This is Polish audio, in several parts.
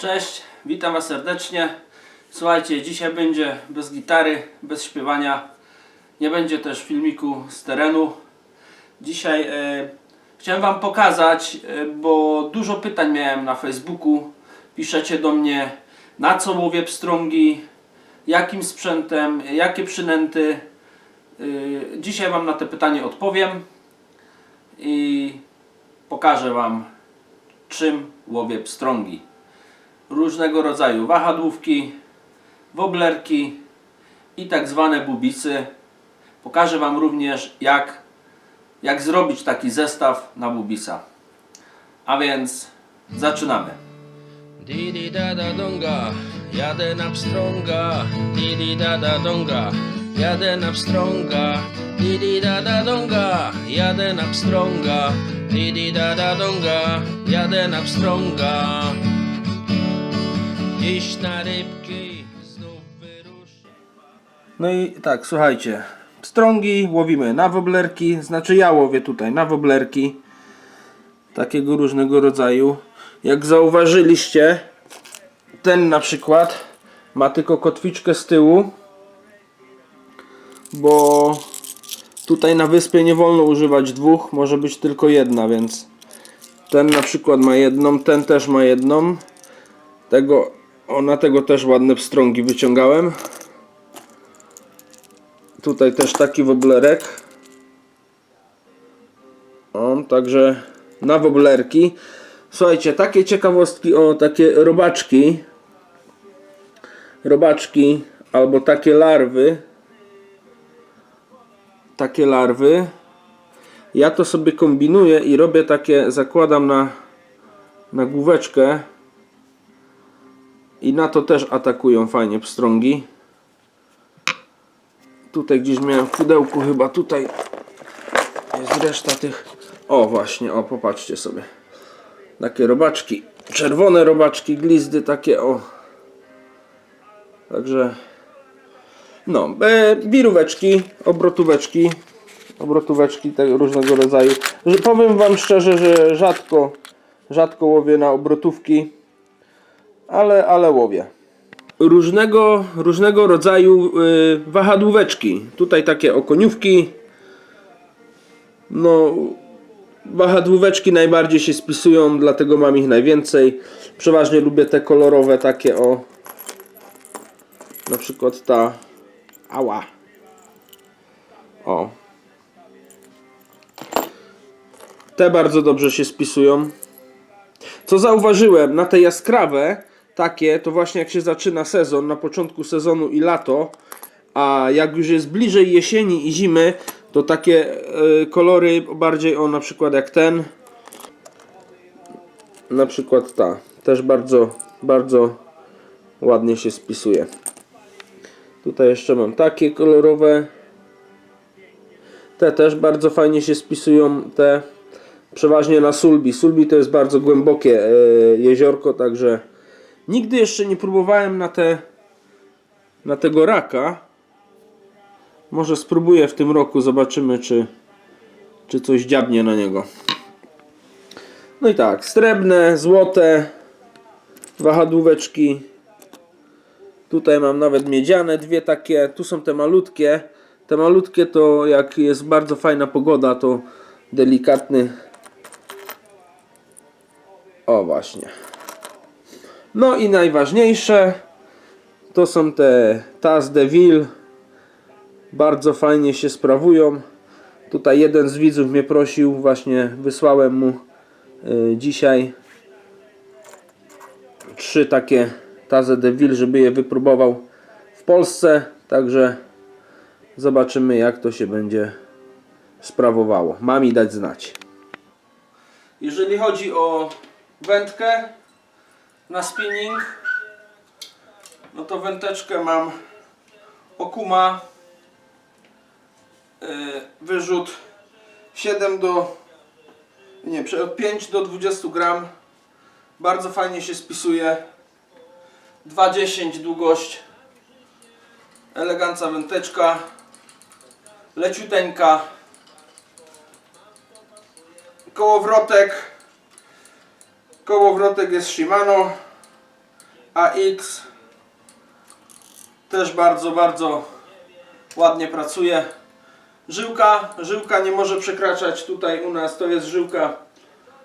Cześć, witam Was serdecznie. Słuchajcie, dzisiaj będzie bez gitary, bez śpiewania. Nie będzie też filmiku z terenu. Dzisiaj e, chciałem Wam pokazać, e, bo dużo pytań miałem na Facebooku. Piszecie do mnie, na co łowię pstrągi, jakim sprzętem, jakie przynęty. E, dzisiaj Wam na te pytanie odpowiem i pokażę Wam, czym łowię pstrągi różnego rodzaju wahadłówki, woblerki i tak zwane bubicy. Pokażę Wam również jak, jak zrobić taki zestaw na bubisa. A więc zaczynamy. Didi dada donga, jadę na pstrąga. Didi dada donga, jadę na pstrąga. Didi dada donga, jadę na pstrąga. Didi dada donga, jadę na pstrąga. Iść na rybki, znów wyruszę. No i tak, słuchajcie. Pstrągi łowimy na woblerki, znaczy ja łowię tutaj na woblerki takiego różnego rodzaju. Jak zauważyliście, ten na przykład ma tylko kotwiczkę z tyłu, bo tutaj na wyspie nie wolno używać dwóch, może być tylko jedna, więc ten na przykład ma jedną, ten też ma jedną. Tego, o na tego też ładne pstrągi wyciągałem. Tutaj też taki woblerek. O, także na woblerki. Słuchajcie, takie ciekawostki o takie robaczki. Robaczki albo takie larwy. Takie larwy. Ja to sobie kombinuję i robię takie, zakładam na, na główeczkę. I na to też atakują fajnie pstrągi. Tutaj gdzieś miałem w pudełku chyba tutaj jest reszta tych. O właśnie, o popatrzcie sobie. Takie robaczki. Czerwone robaczki, glizdy takie o. Także no, e, wiróweczki, obrotóweczki, obrotóweczki tego różnego rodzaju. Że powiem wam szczerze, że rzadko rzadko łowię na obrotówki, ale ale łowię różnego, różnego rodzaju y, wahadłóweczki. Tutaj takie okoniówki. No, wahadłóweczki najbardziej się spisują, dlatego mam ich najwięcej. Przeważnie lubię te kolorowe takie o. Na przykład ta. Ała. O. Te bardzo dobrze się spisują. Co zauważyłem, na te jaskrawe takie, to właśnie jak się zaczyna sezon, na początku sezonu i lato, a jak już jest bliżej jesieni i zimy, to takie e, kolory bardziej o na przykład jak ten, na przykład ta, też bardzo, bardzo ładnie się spisuje. Tutaj jeszcze mam takie kolorowe. Te też bardzo fajnie się spisują, te przeważnie na Sulbi. Sulbi to jest bardzo głębokie e, jeziorko, także Nigdy jeszcze nie próbowałem na te na tego raka. Może spróbuję w tym roku, zobaczymy czy czy coś dziabnie na niego. No i tak, srebrne, złote wahadłóweczki. Tutaj mam nawet miedziane, dwie takie. Tu są te malutkie. Te malutkie to jak jest bardzo fajna pogoda, to delikatny. O właśnie. No i najważniejsze to są te Taz de Ville. Bardzo fajnie się sprawują. Tutaj jeden z widzów mnie prosił, właśnie wysłałem mu y, dzisiaj trzy takie Taze de Ville, żeby je wypróbował w Polsce. Także zobaczymy jak to się będzie sprawowało. Ma mi dać znać. Jeżeli chodzi o wędkę, na spinning. No to wędeczkę mam. Okuma. Yy, wyrzut 7 do nie, od 5 do 20 gram. Bardzo fajnie się spisuje. 2,10 długość. Elegancka wędeczka leciuteńka. Kołowrotek Kołowrotek jest Shimano. AX też bardzo, bardzo ładnie pracuje. Żyłka, żyłka nie może przekraczać tutaj u nas, to jest żyłka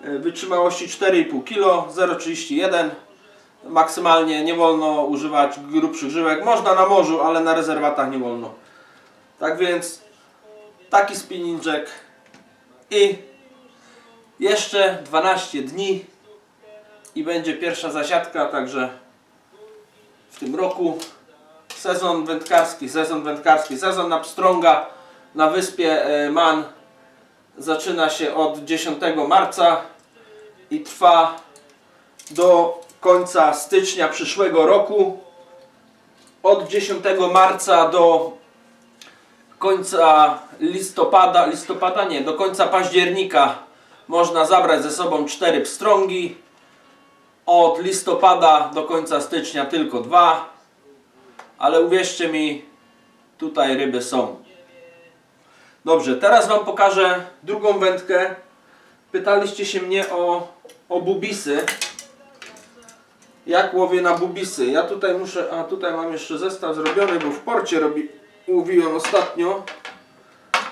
e, wytrzymałości 4,5 kg, 0,31 maksymalnie nie wolno używać grubszych żyłek. Można na morzu, ale na rezerwatach nie wolno. Tak więc taki spinning jack i jeszcze 12 dni i będzie pierwsza zasiadka, także w tym roku sezon wędkarski, sezon wędkarski, sezon na pstrąga na wyspie e, Man zaczyna się od 10 marca i trwa do końca stycznia przyszłego roku. Od 10 marca do końca listopada, listopada nie, do końca października można zabrać ze sobą cztery pstrągi. Od listopada do końca stycznia tylko dwa. Ale uwierzcie mi, tutaj ryby są. Dobrze, teraz Wam pokażę drugą wędkę. Pytaliście się mnie o, o bubisy. Jak łowię na bubisy? Ja tutaj muszę, a tutaj mam jeszcze zestaw zrobiony, bo w porcie robi, łowiłem ostatnio.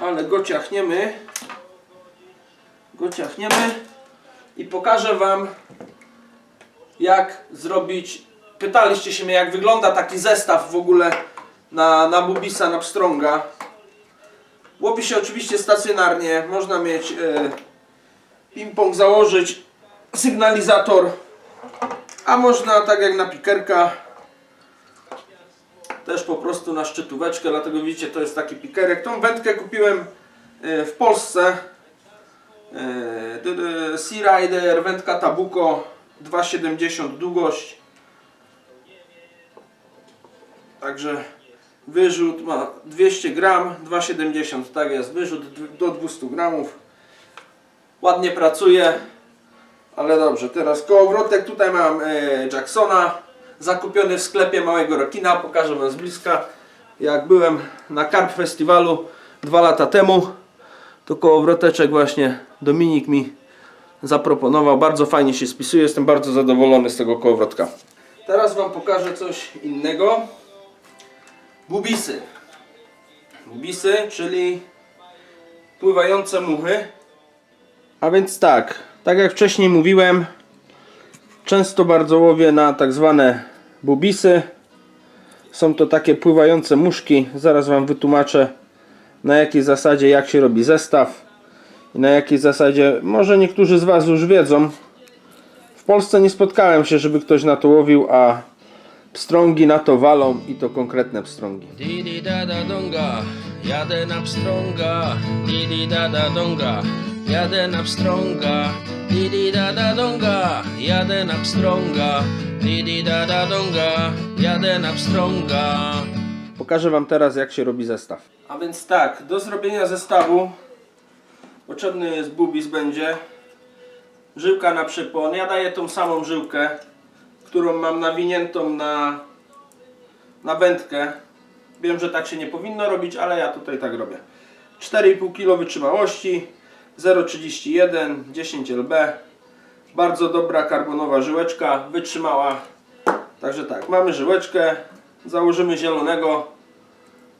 Ale go ciachniemy. Go ciachniemy. I pokażę Wam jak zrobić. Pytaliście się mnie, jak wygląda taki zestaw w ogóle na, na bubisa, na pstrąga. Łowi się oczywiście stacjonarnie. Można mieć e, ping-pong założyć, sygnalizator, a można tak jak na pikerka też po prostu na szczytóweczkę, dlatego widzicie to jest taki pikerek. Tą wędkę kupiłem e, w Polsce. E, Sea Rider, wędka Tabuko 2,70 długość. Także wyrzut ma 200 gram, 2,70 tak jest, wyrzut do 200 gramów. Ładnie pracuje, ale dobrze. Teraz kołowrotek tutaj mam e, Jacksona, zakupiony w sklepie Małego Rokina. Pokażę Wam z bliska. Jak byłem na Carp Festiwalu dwa lata temu, to kołowroteczek właśnie Dominik mi zaproponował. Bardzo fajnie się spisuje. Jestem bardzo zadowolony z tego kołowrotka. Teraz Wam pokażę coś innego. Bubisy. Bubisy, czyli pływające muchy. A więc tak, tak jak wcześniej mówiłem, często bardzo łowię na tak zwane bubisy. Są to takie pływające muszki. Zaraz Wam wytłumaczę na jakiej zasadzie, jak się robi zestaw i na jakiej zasadzie, może niektórzy z Was już wiedzą. W Polsce nie spotkałem się, żeby ktoś na to łowił, a pstrągi na to walą i to konkretne pstrągi. Didi dada donga, jadę na pstrąga. Didi dada donga, jadę na pstrąga. Didi dada donga, jadę na pstrąga. Didi dada donga, jadę na pstrąga. Pokażę Wam teraz jak się robi zestaw. A więc tak, do zrobienia zestawu potrzebny jest bubis będzie. Żyłka na przypon. Ja daję tą samą żyłkę, którą mam nawiniętą na, na wędkę. Wiem, że tak się nie powinno robić, ale ja tutaj tak robię. 4,5 kg wytrzymałości, 0,31, 10 lb. Bardzo dobra karbonowa żyłeczka, wytrzymała. Także tak, mamy żyłeczkę, założymy zielonego,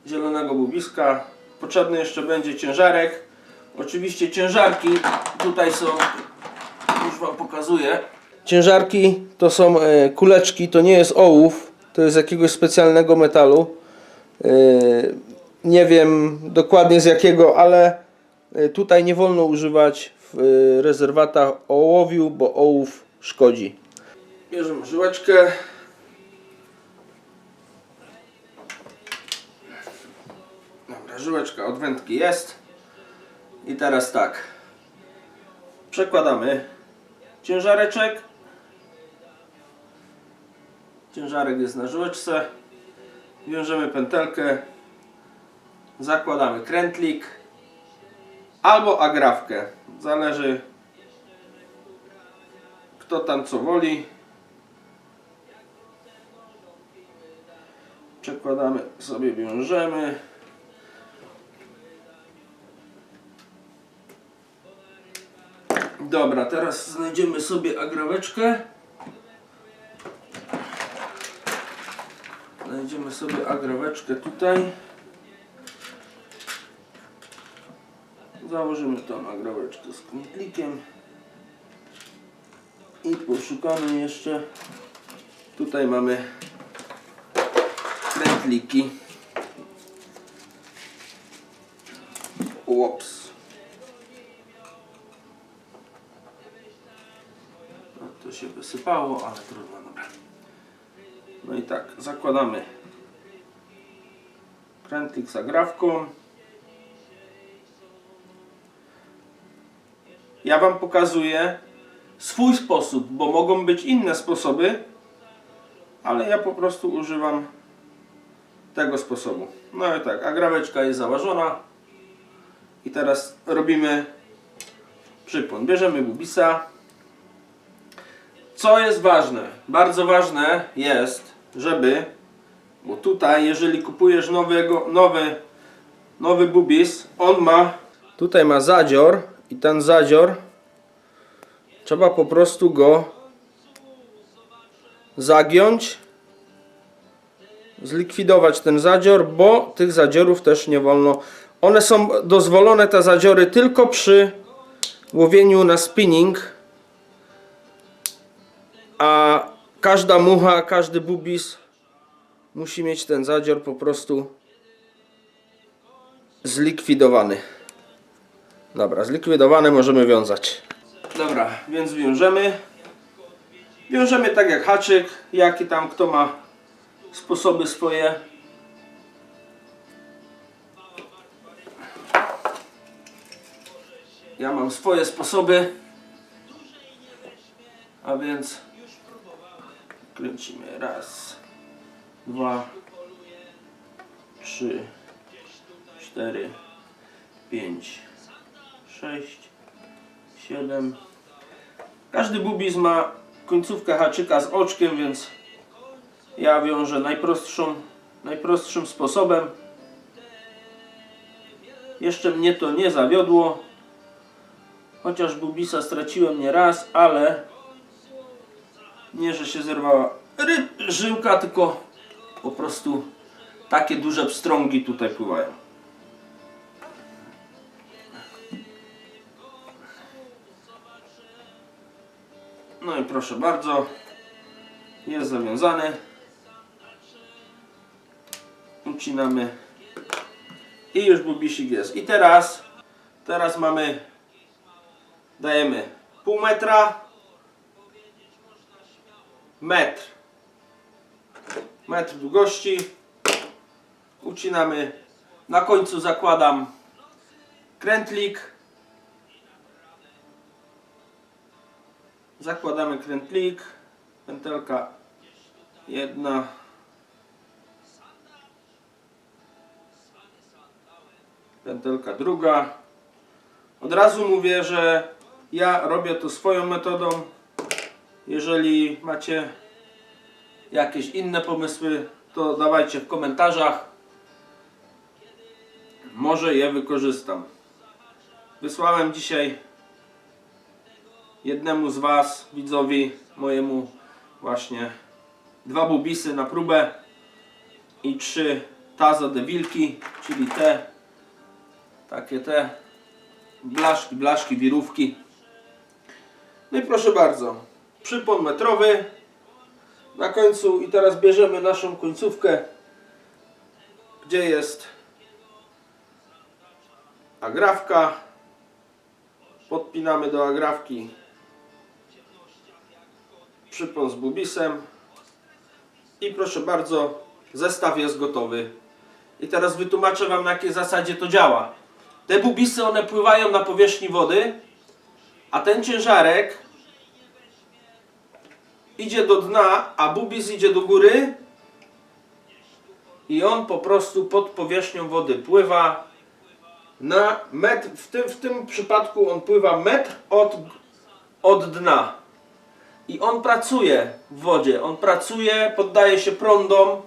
zielonego bubiska. Potrzebny jeszcze będzie ciężarek. Oczywiście ciężarki tutaj są, już Wam pokazuję. Ciężarki to są e, kuleczki, to nie jest ołów, to jest jakiegoś specjalnego metalu. E, nie wiem dokładnie z jakiego, ale e, tutaj nie wolno używać w rezerwatach ołowiu, bo ołów szkodzi. Bierzemy żyłeczkę. Dobra, żyłeczka od wędki jest. I teraz tak. Przekładamy ciężareczek. Ciężarek jest na żyłeczce. Wiążemy pętelkę. Zakładamy krętlik. Albo agrawkę. Zależy kto tam co woli. Przekładamy sobie, wiążemy. Dobra, teraz znajdziemy sobie agraweczkę. Znajdziemy sobie agraweczkę tutaj. Założymy tą agraweczkę z kątlikiem. I poszukamy jeszcze. Tutaj mamy krętliki. Łops. Wysypało, ale trudno, dobra. No i tak, zakładamy krętlik z agrawką. Ja Wam pokazuję swój sposób, bo mogą być inne sposoby, ale ja po prostu używam tego sposobu. No i tak, agraweczka jest założona i teraz robimy przypłon. Bierzemy bubisa. Co jest ważne? Bardzo ważne jest, żeby, bo tutaj jeżeli kupujesz nowego, nowy, nowy bubis, on ma, tutaj ma zadzior i ten zadzior trzeba po prostu go zagiąć, zlikwidować ten zadzior, bo tych zadziorów też nie wolno. One są dozwolone, te zadziory, tylko przy łowieniu na spinning, a każda mucha, każdy bubis musi mieć ten zadzior po prostu zlikwidowany. Dobra, zlikwidowane możemy wiązać. Dobra, więc wiążemy. Wiążemy tak jak haczyk, jaki tam kto ma sposoby swoje. Ja mam swoje sposoby. A więc kręcimy raz, dwa, trzy, cztery, pięć, sześć, siedem. Każdy bubis ma końcówkę haczyka z oczkiem, więc ja wiążę najprostszą, najprostszym sposobem. Jeszcze mnie to nie zawiodło. Chociaż bubisa straciłem nie raz, ale nie, że się zerwała ryb, żyłka, tylko po prostu takie duże pstrągi tutaj pływają. No i proszę bardzo, jest zawiązany. Ucinamy i już bubisik jest. I teraz, teraz mamy, dajemy pół metra, metr, metr długości, ucinamy, na końcu zakładam krętlik, zakładamy krętlik, pętelka jedna, pętelka druga. Od razu mówię, że ja robię to swoją metodą. Jeżeli macie jakieś inne pomysły, to dawajcie w komentarzach. Może je wykorzystam. Wysłałem dzisiaj jednemu z Was, widzowi mojemu, właśnie dwa bubisy na próbę i trzy tazo de wilki, czyli te, takie te blaszki, blaszki, wirówki. No i proszę bardzo, przypon metrowy na końcu i teraz bierzemy naszą końcówkę, gdzie jest agrawka. Podpinamy do agrawki przypon z bubisem i proszę bardzo, zestaw jest gotowy. I teraz wytłumaczę Wam na jakiej zasadzie to działa. Te bubisy one pływają na powierzchni wody, a ten ciężarek idzie do dna, a bubis idzie do góry i on po prostu pod powierzchnią wody pływa na metr, w tym, w tym przypadku on pływa metr od, od dna. I on pracuje w wodzie, on pracuje, poddaje się prądom.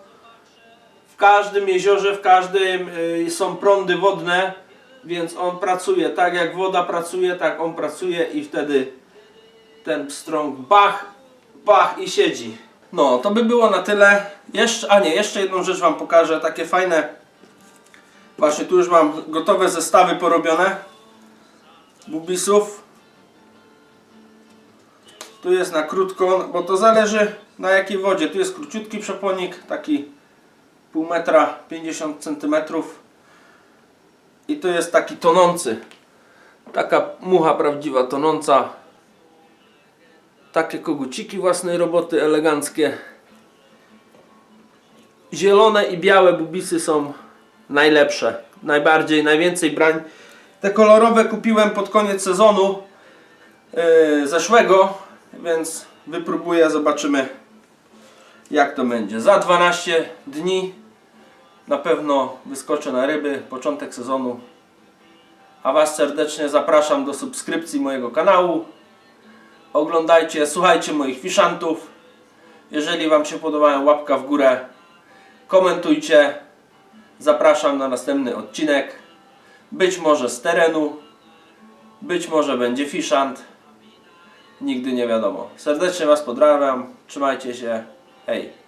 W każdym jeziorze, w każdym y, są prądy wodne, więc on pracuje tak jak woda pracuje, tak on pracuje i wtedy ten pstrąg bach, bach i siedzi. No, to by było na tyle. Jeszcze, a nie, jeszcze jedną rzecz Wam pokażę. Takie fajne. Właśnie tu już mam gotowe zestawy porobione. Bubisów. Tu jest na krótko, bo to zależy na jakiej wodzie. Tu jest króciutki przepłonik, taki pół metra, 50 centymetrów. I tu jest taki tonący. Taka mucha prawdziwa, tonąca. Takie koguciki własnej roboty, eleganckie. Zielone i białe bubisy są najlepsze. Najbardziej, najwięcej brań. Te kolorowe kupiłem pod koniec sezonu yy, zeszłego, więc wypróbuję, zobaczymy jak to będzie. Za 12 dni na pewno wyskoczę na ryby, początek sezonu. A Was serdecznie zapraszam do subskrypcji mojego kanału. Oglądajcie, słuchajcie moich fiszantów. Jeżeli Wam się podobają, łapka w górę. Komentujcie. Zapraszam na następny odcinek. Być może z terenu. Być może będzie fiszant. Nigdy nie wiadomo. Serdecznie Was pozdrawiam. Trzymajcie się. Hej.